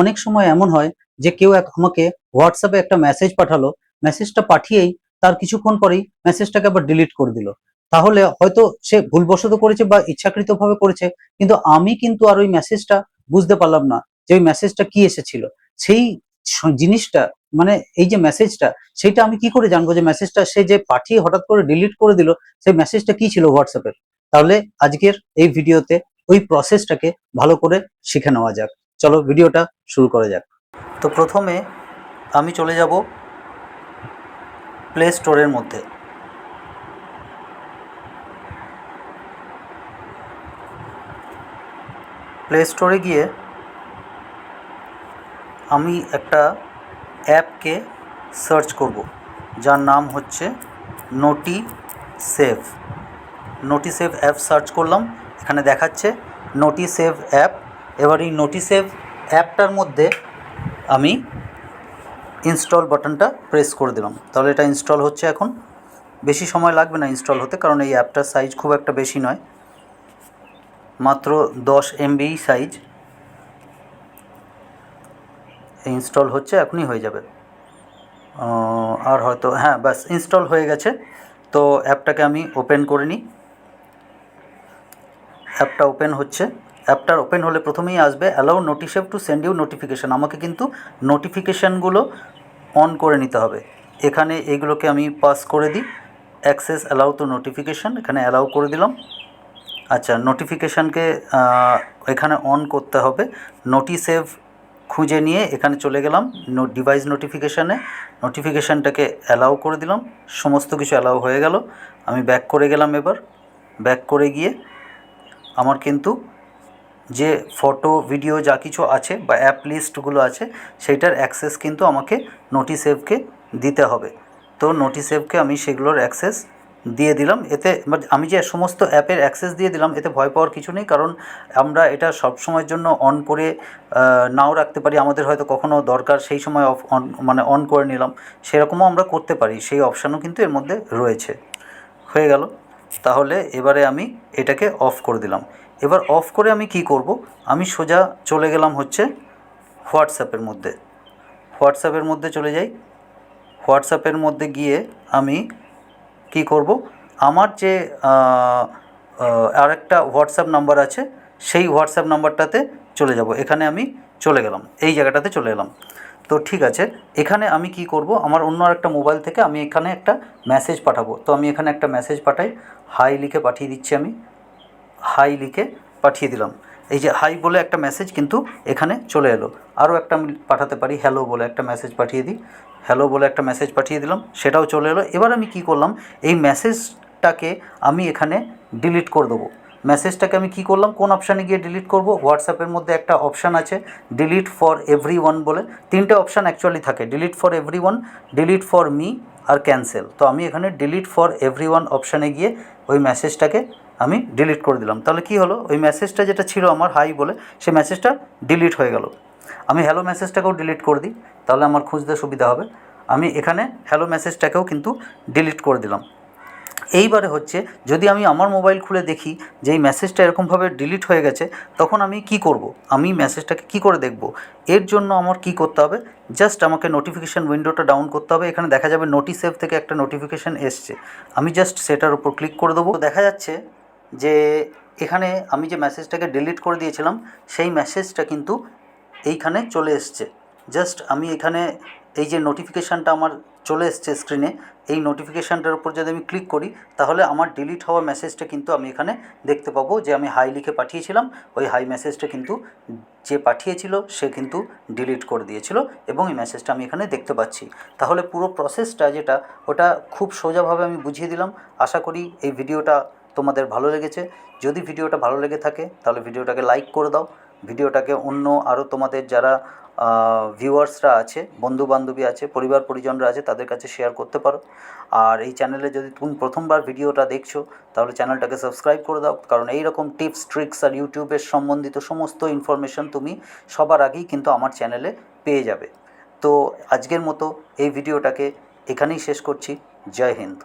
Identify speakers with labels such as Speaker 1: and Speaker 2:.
Speaker 1: অনেক সময় এমন হয় যে কেউ এক আমাকে হোয়াটসঅ্যাপে একটা মেসেজ পাঠালো মেসেজটা পাঠিয়েই তার কিছুক্ষণ পরেই মেসেজটাকে আবার ডিলিট করে দিল। তাহলে হয়তো সে ভুলবশত করেছে বা ইচ্ছাকৃতভাবে করেছে, কিন্তু আমি কিন্তু আর ওই মেসেজটা বুঝতে পারলাম না যে ওই মেসেজটা কি এসেছিল। সেই জিনিসটা মানে এই যে মেসেজটা সেটা আমি কি করে জানব যে মেসেজটা সে যে পাঠিয়ে হঠাৎ করে ডিলিট করে দিল, সেই মেসেজটা কি ছিল হোয়াটসঅ্যাপের তাহলে আজকের এই ভিডিওতে ওই প্রসেসটাকে ভালো করে শিখে নেওয়া যাক। চলো ভিডিওটা শুরু করা যাক। তো প্রথমে আমি চলে যাব প্লে স্টোরের মধ্যে। প্লে স্টোরে গিয়ে আমি একটা অ্যাপকে সার্চ করব, যার নাম হচ্ছে Notisave Notisave app search করলাম, এখানে দেখাচ্ছে নোটি সেভ অ্যাপ এবার এই নোটি সেভ অ্যাপটার মধ্যে আমি ইনস্টল বাটনটা প্রেস করে দিলাম। তাহলে এটা ইনস্টল হচ্ছে এখন। বেশি সময় লাগবে না ইনস্টল হতে, কারণ এই অ্যাপটার সাইজ খুব একটা বেশি নয়। মাত্র দশ এমবি সাইজ ইনস্টল হচ্ছে, এখনই হয়ে যাবে। আর হয়তো হ্যাঁ ব্যাস ইনস্টল হয়ে গেছে। তো অ্যাপটাকে আমি ওপেন করে নিই। অ্যাপটা ওপেন হচ্ছে। অ্যাপটার ওপেন হলে প্রথমেই আসবে allow Notisave to send you notification আমাকে কিন্তু নোটিফিকেশানগুলো অন করে নিতে হবে। এখানে এইগুলোকে আমি পাস করে দিই। অ্যাক্সেস অ্যালাউ টু নোটিফিকেশান এখানে অ্যালাউ করে দিলাম। আচ্ছা নোটিফিকেশানকে এখানে অন করতে হবে। নোটিসেভ খুঁজে নিয়ে এখানে চলে গেলাম। নো ডিভাইস নোটিফিকেশানে নোটিফিকেশানটাকে অ্যালাউ করে দিলাম। সমস্ত কিছু অ্যালাউ হয়ে গেল। আমি ব্যাক করে গেলাম এবার। ব্যাক করে গিয়ে আমার কিন্তু যে ফটো ভিডিও যা কিছু আছে বা অ্যাপ লিস্টগুলো আছে সেইটার অ্যাক্সেস কিন্তু আমাকে নোটিসেভকে দিতে হবে। তো নোটিসেভকে আমি সেগুলোর অ্যাক্সেস দিয়ে দিলাম। এতে মানে আমি যে সমস্ত অ্যাপের অ্যাক্সেস দিয়ে দিলাম, এতে ভয় পাওয়ার কিছু নেই, কারণ আমরা এটা সব সময়ের জন্য অন করে নাও রাখতে পারি। আমাদের হয়তো কখনো দরকার সেই সময় অফ অন মানে অন করে নিলাম। সেরকমও আমরা করতে পারি। সেই অপশানও কিন্তু এর মধ্যে রয়েছে। হয়ে গেল। তাহলে এবারে আমি এটাকে অফ করে দিলাম। এবার অফ করে আমি কি করব? আমি সোজা চলে গেলাম হচ্ছে হোয়াটসঅ্যাপের মধ্যে। হোয়াটসঅ্যাপের মধ্যে চলে যাই। হোয়াটসঅ্যাপের মধ্যে গিয়ে আমি কি করব? আমার যে আরেকটা হোয়াটসঅ্যাপ নাম্বার আছে, সেই হোয়াটসঅ্যাপ নাম্বারটাতে চলে যাব। এখানে আমি চলে গেলাম। এই জায়গাটাতে চলে এলাম। তো ঠিক আছে, এখানে আমি কি করব, আমার অন্য আরেকটা মোবাইল থেকে আমি এখানে একটা মেসেজ পাঠাবো। তো আমি এখানে একটা মেসেজ পাঠাই হাই লিখে পাঠিয়ে দিচ্ছি আমি। হাই লিখে পাঠিয়ে দিলাম। এই যে হাই বলে একটা মেসেজ কিন্তু এখানে চলে এলো। আরও একটা আমি পাঠাতে পারি হ্যালো বলে একটা মেসেজ পাঠিয়ে দিই। হ্যালো বলে একটা মেসেজ পাঠিয়ে দিলাম, সেটাও চলে এলো। এবার আমি কি করলাম, এই মেসেজটাকে আমি এখানে ডিলিট করে দেবো। মেসেজটাকে আমি কি করলাম? কোন অপশানে গিয়ে ডিলিট করব? হোয়াটসঅ্যাপের মধ্যে একটা অপশান আছে ডিলিট ফর এভরি ওয়ান বলে। তিনটে অপশান অ্যাকচুয়ালি থাকে delete for everyone delete for me R cancel তো আমি এখানে ডিলিট ফর এভরি ওয়ান অপশানে গিয়ে ওই মেসেজটাকে আমি ডিলিট করে দিলাম। তাহলে কি হলো? ওই মেসেজটা যেটা ছিল আমার হাই বলে, সেই মেসেজটা ডিলিট হয়ে গেল। আমি হ্যালো মেসেজটাকেও ডিলিট করে দিই, তাহলে আমার খুঁজতে সুবিধা হবে। আমি এখানে হ্যালো মেসেজটাকেও কিন্তু ডিলিট করে দিলাম। এইবারে হচ্ছে, যদি আমি আমার মোবাইল খুলে দেখি যে এই মেসেজটা এরকমভাবে ডিলিট হয়ে গেছে, তখন আমি কি করব? আমি মেসেজটাকে কি করে দেখব? এর জন্য আমার কি করতে হবে? জাস্ট আমাকে নোটিফিকেশান উইন্ডোটা ডাউন করতে হবে। এখানে দেখা যাবে নোটিসেভ থেকে একটা নোটিফিকেশান এসছে। আমি জাস্ট সেটার উপর ক্লিক করে দেবো। দেখা যাচ্ছে যে এখানে আমি যে মেসেজটাকে ডিলিট করে দিয়েছিলাম, সেই মেসেজটা কিন্তু এইখানে চলে এসছে। জাস্ট আমি এখানে এই যে নোটিফিকেশানটা আমার চলে এসছে স্ক্রিনে এই নোটিফিকেশানটার উপর যদি আমি ক্লিক করি, তাহলে আমার ডিলিট হওয়া মেসেজটা কিন্তু আমি এখানে দেখতে পাবো যে আমি হাই লিখে পাঠিয়েছিলাম। ওই হাই মেসেজটা কিন্তু যে পাঠিয়েছিল, সে কিন্তু ডিলিট করে দিয়েছিল এবং এই মেসেজটা আমি এখানে দেখতে পাচ্ছি। তাহলে পুরো প্রসেসটা যেটা, ওটা খুব সোজাভাবে আমি বুঝিয়ে দিলাম। আশা করি এই ভিডিওটা তোমাদের ভালো লেগেছে। যদি ভিডিওটা ভালো লেগে থাকে, তাহলে ভিডিওটাকে লাইক করে দাও। ভিডিওটাকে অন্য আরও তোমাদের যারা ভিউয়ার্সরা আছে বন্ধু বান্ধবী আছে, পরিবার পরিজনরা আছে, তাদের কাছে শেয়ার করতে পারো। আর এই চ্যানেলে যদি তুমি প্রথমবার ভিডিওটা দেখছ, তাহলে চ্যানেলটাকে সাবস্ক্রাইব করে দাও। কারণ এই রকম টিপস ট্রিক্স আর ইউটিউবের সম্বন্ধিত সমস্ত ইনফরমেশন তুমি সবার আগেই কিন্তু আমার চ্যানেলে পেয়ে যাবে। তো আজকের মতো এই ভিডিওটাকে এখানেই শেষ করছি। জয় হিন্দ।